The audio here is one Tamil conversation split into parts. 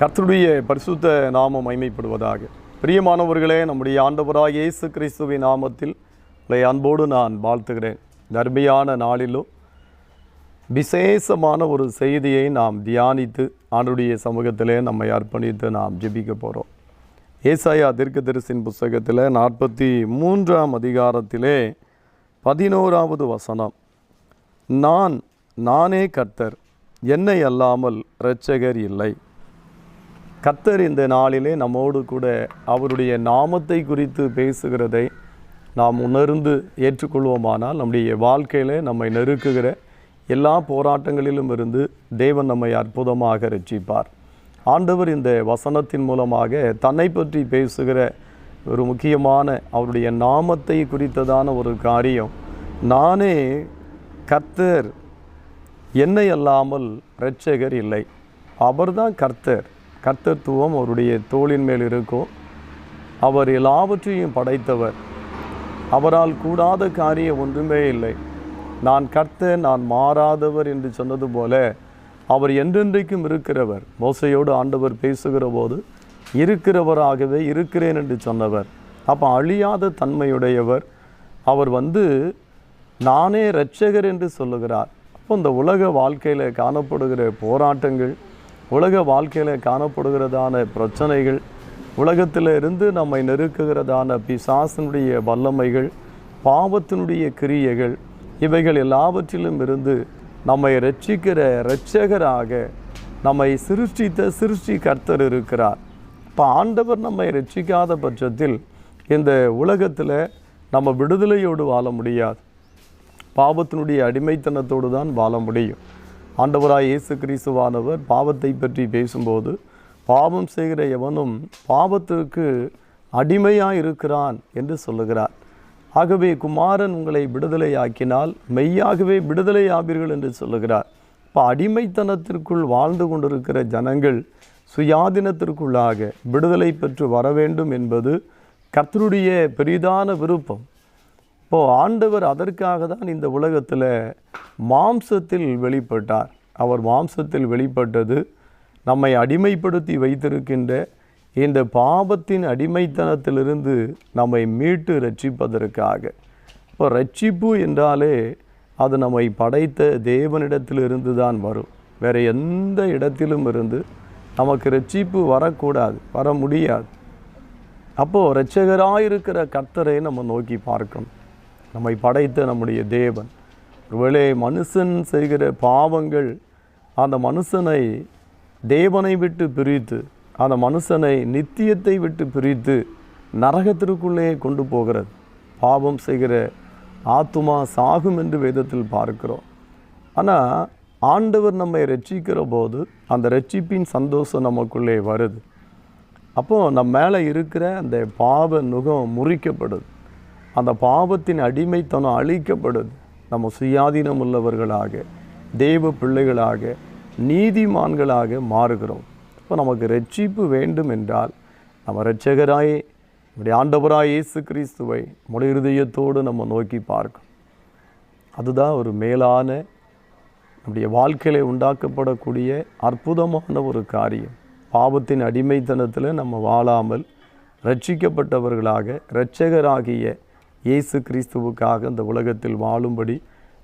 கர்த்தருடைய பரிசுத்த நாமம் மைமைப்படுவதாக பிரியமானவர்களே நம்முடைய ஆண்டவராக இயேசு கிறிஸ்துவின் நாமத்தில் உங்களை அன்போடு நான் வாழ்த்துகிறேன். தர்மையான நாளிலும் விசேஷமான ஒரு செய்தியை நாம் தியானித்து ஆண்டுடைய சமூகத்திலே நம்மை அர்ப்பணித்து நாம் ஜெபிக்க போகிறோம் ஏசாயா தீர்க்கதரிசின் புஸ்தகத்தில் நாற்பத்தி மூன்றாம் அதிகாரத்திலே பதினோராவது வசனம். நான் நானே கர்த்தர் என்னை அல்லாமல் இரட்சகர் இல்லை. கர்த்தர் இந்த நாளிலே நம்மோடு கூட அவருடைய நாமத்தை குறித்து பேசுகிறதை நாம் உணர்ந்து ஏற்றுக்கொள்வோமானால் நம்முடைய வாழ்க்கையில் நம்மை நெருக்குகிற எல்லா போராட்டங்களிலும் இருந்து தேவன் நம்மை அற்புதமாக ரட்சிப்பார். ஆண்டவர் இந்த வசனத்தின் மூலமாக தன்னை பற்றி பேசுகிற ஒரு முக்கியமான அவருடைய நாமத்தை குறித்ததான ஒரு காரியம். நானே கர்த்தர் என்னை அல்லாமல் இரட்சகர் இல்லை. அவர்தான் கர்த்தர். கர்த்தத்துவம் அவருடைய தோளின் மேல் இருக்கும். அவர் எல்லாவற்றையும் படைத்தவர். அவரால் கூடாத காரியம் ஒன்றுமே இல்லை. நான் கர்த்த நான் மாறாதவர் என்று சொன்னது போல அவர் என்றென்றைக்கும் இருக்கிறவர். மோசையோடு ஆண்டவர் பேசுகிற போது இருக்கிறவராகவே இருக்கிறேன் என்று சொன்னவர். அப்போ அழியாத தன்மையுடையவர். அவர் வந்து நானே இரட்சகர் என்று சொல்லுகிறார். அப்போ இந்த உலக வாழ்க்கையில் காணப்படுகிற போராட்டங்கள் உலக வாழ்க்கையில் காணப்படுகிறதான பிரச்சனைகள் உலகத்தில் இருந்து நம்மை நெருக்குகிறதான பிசாசனுடைய வல்லமைகள் பாவத்தினுடைய கிரியைகள் இவைகள் எல்லாவற்றிலும் இருந்து நம்மை ரட்சிக்கிற இரட்சகராக நம்மை சிருஷ்டித்த சிருஷ்டி கர்த்தர் இருக்கிறார். இப்போ ஆண்டவர் நம்மை ரட்சிக்காத பட்சத்தில் இந்த உலகத்தில் நம்ம விடுதலையோடு வாழ முடியாது. பாவத்தினுடைய அடிமைத்தனத்தோடு தான் வாழ முடியும். ஆண்டவராய் இயேசு கிறிஸ்துவானவர் பாவத்தை பற்றி பேசும்போது பாவம் செய்கிற எவனும் பாவத்திற்கு அடிமையாக இருக்கிறான் என்று சொல்லுகிறார். ஆகவே குமாரன் உங்களை விடுதலையாக்கினால் மெய்யாகவே விடுதலையாவீர்கள் என்று சொல்லுகிறார். இப்போ அடிமைத்தனத்திற்குள் வாழ்ந்து கொண்டிருக்கிற ஜனங்கள் சுயாதீனத்திற்குள்ளாக விடுதலை பெற்று வர வேண்டும் என்பது கர்த்தருடைய பெரிதான விருப்பம். இப்போது ஆண்டவர் அதற்காக தான் இந்த உலகத்தில் மாம்சத்தில் வெளிப்பட்டார். அவர் மாம்சத்தில் வெளிப்பட்டது நம்மை அடிமைப்படுத்தி வைத்திருக்கின்ற இந்த பாவத்தின் அடிமைத்தனத்திலிருந்து நம்மை மீட்டு ரட்சிப்பதற்காக இப்போ ரட்சிப்பு என்றாலே அது நம்மை படைத்த தேவனிடத்திலிருந்து தான் வரும். வேறு எந்த இடத்திலும் இருந்து நமக்கு ரட்சிப்பு வரக்கூடாது வர முடியாது. அப்போது இரட்சகராயிருக்கிற கர்த்தரை நம்ம நோக்கி பார்க்கணும். நம்மை படைத்த நம்முடைய தேவன். ஒருவேளை மனுஷன் செய்கிற பாவங்கள் அந்த மனுஷனை தேவனை விட்டு பிரித்து அந்த மனுஷனை நித்தியத்தை விட்டு பிரித்து நரகத்திற்குள்ளே கொண்டு போகிறது. பாவம் செய்கிற ஆத்துமா சாகும் என்று வேதத்தில் பார்க்கிறோம். ஆனால் ஆண்டவர் நம்மை ரட்சிக்கிற போது அந்த ரட்சிப்பின் சந்தோஷம் நமக்குள்ளே வருது. அப்போது நம்ம மேலே இருக்கிற அந்த பாவ நுகம் முறிக்கப்படுது. அந்த பாவத்தின் அடிமைத்தனம் அழிக்கப்படுது. நம்ம சுயாதீனம் உள்ளவர்களாக தெய்வ பிள்ளைகளாக நீதிமான்களாக மாறுகிறோம். இப்போ நமக்கு ரட்சிப்பு வேண்டும் என்றால் நம்ம இரட்சகராய் நம்முடைய ஆண்டவராய் இயேசு கிறிஸ்துவை முழு இருதயத்தோடு நம்ம நோக்கி பார்க்கணும். அதுதான் ஒரு மேலான நம்முடைய வாழ்க்கையில் உண்டாக்கப்படக்கூடிய அற்புதமான ஒரு காரியம். பாவத்தின் அடிமைத்தனத்தில் நம்ம வாழாமல் ரட்சிக்கப்பட்டவர்களாக இரட்சகராகிய இயேசு கிறிஸ்துவுக்காக இந்த உலகத்தில் வாழும்படி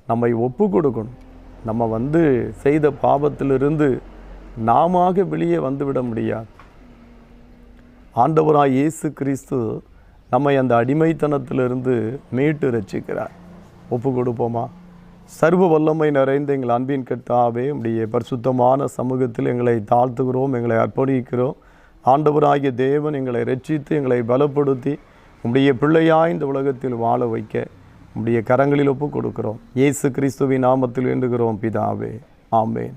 நம்மை ஒப்பு கொடுக்கணும் நம்ம வந்து செய்த பாவத்திலிருந்து நாம வெளியே வந்துவிட முடியாது. ஆண்டவராக இயேசு கிறிஸ்து நம்மை அந்த அடிமைத்தனத்திலிருந்து மீட்டு ரட்சிக்கிறார். ஒப்பு கொடுப்போமா சர்வ வல்லமை நிறைந்த எங்கள் அன்பின் கட்டாவே உடைய பரிசுத்தமான சமூகத்தில் எங்களை தாழ்த்துகிறோம் எங்களை அர்ப்பணிக்கிறோம். ஆண்டவராகிய தேவன் எங்களை ரட்சித்து எங்களை பலப்படுத்தி உம்முடைய பிள்ளையாய் இந்த உலகத்தில் வாழ வைக்க உம்முடைய கரங்களில் ஒப்பு கொடுக்கிறோம் இயேசு கிறிஸ்துவின் நாமத்தில் வேண்டுகிறோம் பிதாவே. ஆமேன்.